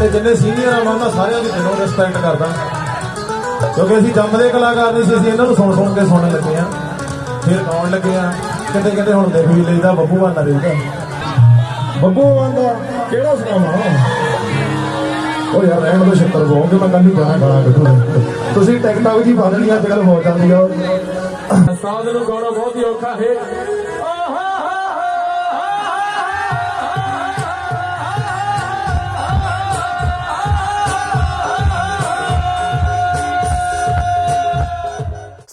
ਤੇ ਜਿੰਨੇ ਸੀਨੀਅਰ ਆ ਉਹਨਾਂ ਸਾਰਿਆਂ ਦੀ ਦਿਲੋਂ ਰਿਸਪੈਕਟ ਕਰਦਾ। ਕਿਉਂਕਿ ਅਸੀਂ ਜੰਮਦੇ ਕਲਾਕਾਰ ਨਹੀਂ ਸੀ, ਅਸੀਂ ਇਹਨਾਂ ਨੂੰ ਸੁਣ ਸੁਣ ਕੇ ਸੁਣਨ ਲੱਗੇ ਆ ਫਿਰ ਗਾਉਣ ਲੱਗੇ ਆ ਕਿਤੇ ਕਿਤੇ ਹੁਣ ਦੇਖ ਵੀ ਲਈਦਾ, ਬੱਬੂ ਮਾਨ ਰਹੀਦਾ ਬੱਬੂ ਮਾਨ ਦਾ ਕਿਹੜਾ ਸੁਣਾਵਾਂ? ਉਹ ਯਾਰ, ਰਹਿਣ ਦੋ ਛੱਤਰ ਬੋਗੇ ਮੈਂ ਕੱਲ ਨੂੰ ਗਾਣਾ ਗਾਣਾ ਕੱਢੂ ਤੁਸੀਂ ਟਿਕਟੌਕ ਜੀ ਪਾ ਦੇਣੀ ਅੱਜ ਕੱਲ ਹੋ ਜਾਂਦੀ ਆ। ਸਾਧ ਨੂੰ ਗਾਉਣਾ ਬਹੁਤ ਹੀ ਔਖਾ ਹੈ।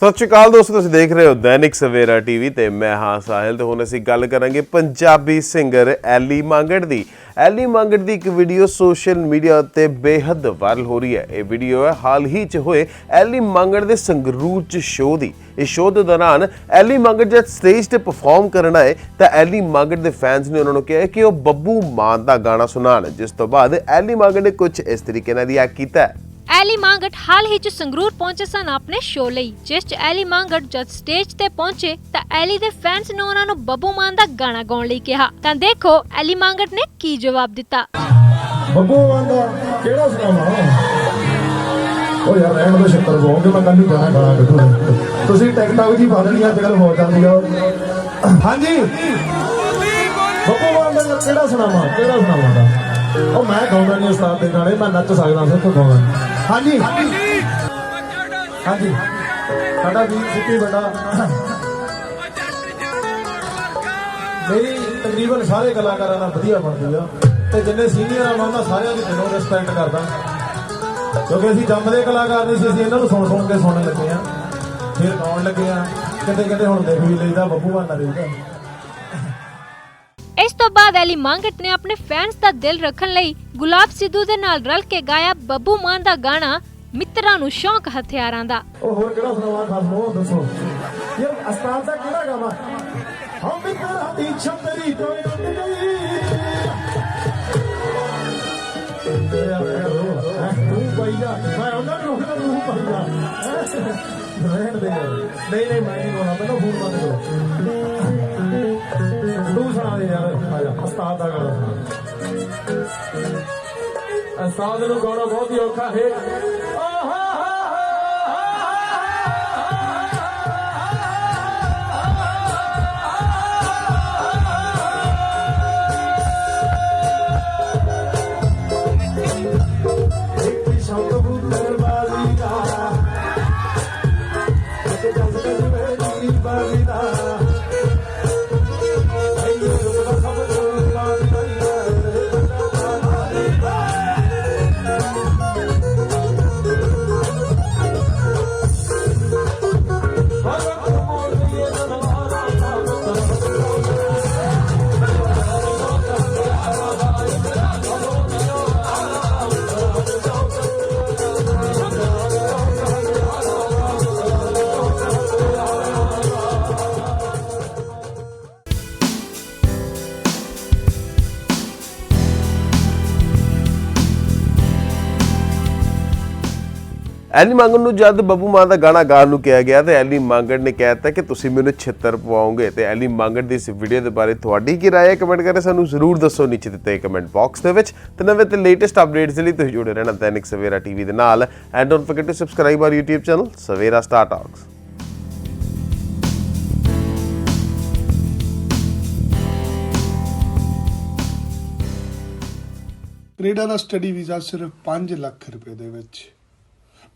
ਸਤਿ ਸ਼੍ਰੀ ਅਕਾਲ ਦੋਸਤੋ, ਤੁਸੀਂ ਦੇਖ ਰਹੇ ਹੋ ਦੈਨਿਕ ਸਵੇਰਾ ਟੀਵੀ ਤੇ ਮੈਂ ਹਾਂ ਸਾਹਿਲ ਤੇ ਹੁਣ ਅਸੀਂ ਗੱਲ ਕਰਾਂਗੇ ਪੰਜਾਬੀ ਸਿੰਗਰ ਐਲੀ ਮੰਗੜ ਦੀ। ਐਲੀ ਮੰਗੜ ਦੀ ਇੱਕ ਵੀਡੀਓ ਸੋਸ਼ਲ ਮੀਡੀਆ ਉੱਤੇ ਬੇਹੱਦ ਵਾਇਰਲ ਹੋ ਰਹੀ ਹੈ। ਇਹ ਵੀਡੀਓ ਹੈ ਹਾਲ ਹੀ 'ਚ ਹੋਏ ਐਲੀ ਮੰਗੜ ਦੇ ਸੰਗਰੂਰ 'ਚ ਸ਼ੋਅ ਦੀ। ਇਸ ਸ਼ੋਅ ਦੇ ਦੌਰਾਨ ਐਲੀ ਮੰਗੜ ਜਦ ਸਟੇਜ ਤੇ ਪਰਫਾਰਮ ਕਰਨ ਆਏ ਤਾਂ ਐਲੀ ਮੰਗੜ ਦੇ ਫੈਨਸ ਨੇ ਉਹਨਾਂ ਨੂੰ ਕਿਹਾ ਕਿ ਉਹ ਬੱਬੂ ਮਾਨ ਦਾ ਗਾਣਾ ਸੁਣਾਉਣ ਜਿਸ ਤੋਂ ਬਾਅਦ ਐਲੀ ਮੰਗੜ ਨੇ ਕੁਝ ਇਸ ਤਰੀਕੇ ਨਾਲ ਰਿਐਕਟ ਕੀਤਾ ਐਲੀ ਮੰਗਟ ਹਾਲ ਹੀ ਚ ਸੰਗਰੂਰ ਪਹੁੰਚੇ ਸਨ ਆਪਣੇ ਸ਼ੋਅ ਲਈ। ਜਿਸ ਚ ਐਲੀ ਮੰਗਟ ਜਦ ਸਟੇਜ ਤੇ ਪਹੁੰਚੇ ਤਾਂ ਐਲੀ ਦੇ ਫੈਨਸ ਨੇ ਉਹਨਾਂ ਨੂੰ ਬੱਬੂ ਮਾਨ ਦਾ ਗਾਣਾ ਗਾਉਣ ਲਈ ਕਿਹਾ। ਤਾਂ ਦੇਖੋ ਐਲੀ ਮੰਗਟ ਨੇ ਕੀ ਜਵਾਬ ਦਿੱਤਾ। ਬੱਬੂ ਮਾਨ ਦਾ ਕਿਹੜਾ ਸੁਣਾਵਾਂ ਉਹ ਯਾਰ, ਰਹਿਣ ਦੋ ਛੱਤਰ ਬੋਗੇ ਮੈਂ ਕੱਲ ਨੂੰ ਗਾਣਾ ਗਾਣਾ ਕੱਢੂ ਤੁਸੀਂ ਟਿਕਟੌਕ ਜੀ ਪਾ ਦੇਣੀ ਅੱਜ ਕੱਲ ਹੋ ਜਾਂਦੀ ਆ। ਹਾਂਜੀ। ਬੱਬੂ ਮਾਨ ਦਾ ਕਿਹੜਾ ਸੁਣਾਵਾਂ ਕਿਹੜਾ ਸੁਣਾਵਾਂ ਦਾ ਉਹ ਮੈਂ ਗਾਉਂਦਾ ਨਹੀਂ ਉਸਤਾਦ ਦੇ ਗਾਣੇ, ਮੈਂ ਨੱਚ ਸਕਦਾ ਸਿਰਫ ਗਾਉਂਦਾ ਨਹੀਂ। ਹਾਂਜੀ। ਹਾਂਜੀ। ਸਾਡਾ ਵੀਰ ਸਿੱਪੀ ਵੱਡਾ। ਮੇਰੀ ਤਕਰੀਬਨ ਸਾਰੇ ਕਲਾਕਾਰਾਂ ਨਾਲ ਵਧੀਆ ਬਣਦੀ ਆ। ਤੇ ਜਿੰਨੇ ਸੀਨੀਅਰ ਆ ਉਹਨਾਂ ਸਾਰਿਆਂ ਦੀ ਦਿਲੋਂ ਰਿਸਪੈਕਟ ਕਰਦਾ। ਕਿਉਂਕਿ ਅਸੀਂ ਜੰਮਦੇ ਕਲਾਕਾਰ ਨਹੀਂ ਸੀ ਅਸੀਂ ਇਹਨਾਂ ਨੂੰ ਸੁਣ ਸੁਣ ਕੇ ਸੁਣਨ ਲੱਗੇ ਆ। ਫਿਰ ਗਾਉਣ ਲੱਗੇ ਆ। ਕਿਤੇ ਕਿਤੇ ਹੁਣ ਦੇਖ ਵੀ ਲਈਦਾ ਬੱਬੂ ਰਹੀਦਾ ਇਸ ਤੋਂ ਬਾਅਦ ਐਲੀ ਮੰਗਟ ਨੇ ਆਪਣੇ ਫੈਨਸ ਦਾ ਦਿਲ ਰੱਖਣ ਲਈ ਗੁਲਾਬ ਸਿੱਧੂ ਦੇ ਨਾਲ ਰਲ ਕੇ ਗਾਇਆ ਬੱਬੂ ਮਾਨ ਦਾ ਗਾਣਾ ਮਿੱਤਰਾਂ ਨੂੰ ਸ਼ੌਂਕ ਹਥਿਆਰਾਂ ਦਾ। ਉਹ ਹੋਰ ਕਿਹੜਾ ਸੁਣਾਵਾਂ ਖਾਸ ਨੂੰ ਦੱਸੋ। ਯਾਰ ਅਸਤਾਨ ਦਾ ਕਿਹੜਾ ਗਾਵਾ? ਹਮ ਮਿੱਤਰਾਂ ਦੀ ਛਤਰੀ ਤੋਂ ਟੁੱਟ ਗਈ। ਤੂੰ ਪਈ ਮੈਂ ਉਹਨਾਂ ਨੂੰ ਰੋਕਦਾ ਤੂੰ ਪਈ ਰਹਿਣ ਦੇ। ਨਹੀਂ ਨਹੀਂ, ਮੈਂ ਨਹੀਂ ਗਾਉਣਾ ਮੈਨੂੰ ਫੋਨ ਬੰਦ ਕਰੋ। ਉਸਤਾਦ ਦਾ ਗਾਣਾ ਸੁਣਾ ਉਸਤਾਦ ਨੂੰ ਗਾਉਣਾ ਬਹੁਤ ਹੀ ਔਖਾ ਹੈ ਇੱਕ ਐਲੀ ਮੰਗੜ ਨੂੰ ਜਦ ਬੱਬੂ ਮਾਨ ਦਾ ਗਾਣਾ ਗਾਉਣ ਨੂੰ ਕਿਹਾ ਗਿਆ ਤੇ ਐਲੀ ਮੰਗੜ ਨੇ ਕਹਿਤਾ ਕਿ ਤੁਸੀਂ ਮੈਨੂੰ ਛਿੱਤਰ ਪਵਾਓਗੇ ਤੇ ਐਲੀ ਮੰਗੜ ਦੀ ਇਸ ਵੀਡੀਓ ਦੇ ਬਾਰੇ ਤੁਹਾਡੀ ਕੀ ਰਾਏ ਹੈ? ਕਮੈਂਟ ਕਰਕੇ ਸਾਨੂੰ ਜ਼ਰੂਰ ਦੱਸੋ ਨੀਚੇ ਦਿੱਤੇ ਕਮੈਂਟ ਬਾਕਸ ਦੇ ਵਿੱਚ ਤੇ ਨਵੇਂ ਤੇ ਲੇਟੈਸਟ ਅਪਡੇਟਸ ਲਈ ਤੁਸੀਂ ਜੁੜੇ ਰਹਿਣਾ ਦੈਨਿਕ ਸਵੇਰਾ ਟੀਵੀ ਦੇ ਨਾਲ and don't forget to subscribe our YouTube channel Savera star talks Canada the study visa ਸਿਰਫ 5 ਲੱਖ ਰੁਪਏ ਦੇ ਵਿੱਚ।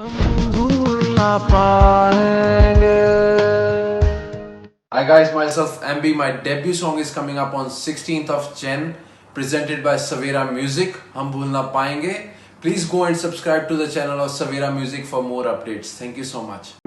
Hi guys, myself MB. My debut song is coming up on 16th of Jan, presented by Savera Music. Bhul na payenge. Please go and subscribe to the channel of Savera Music for more updates. Thank you so much.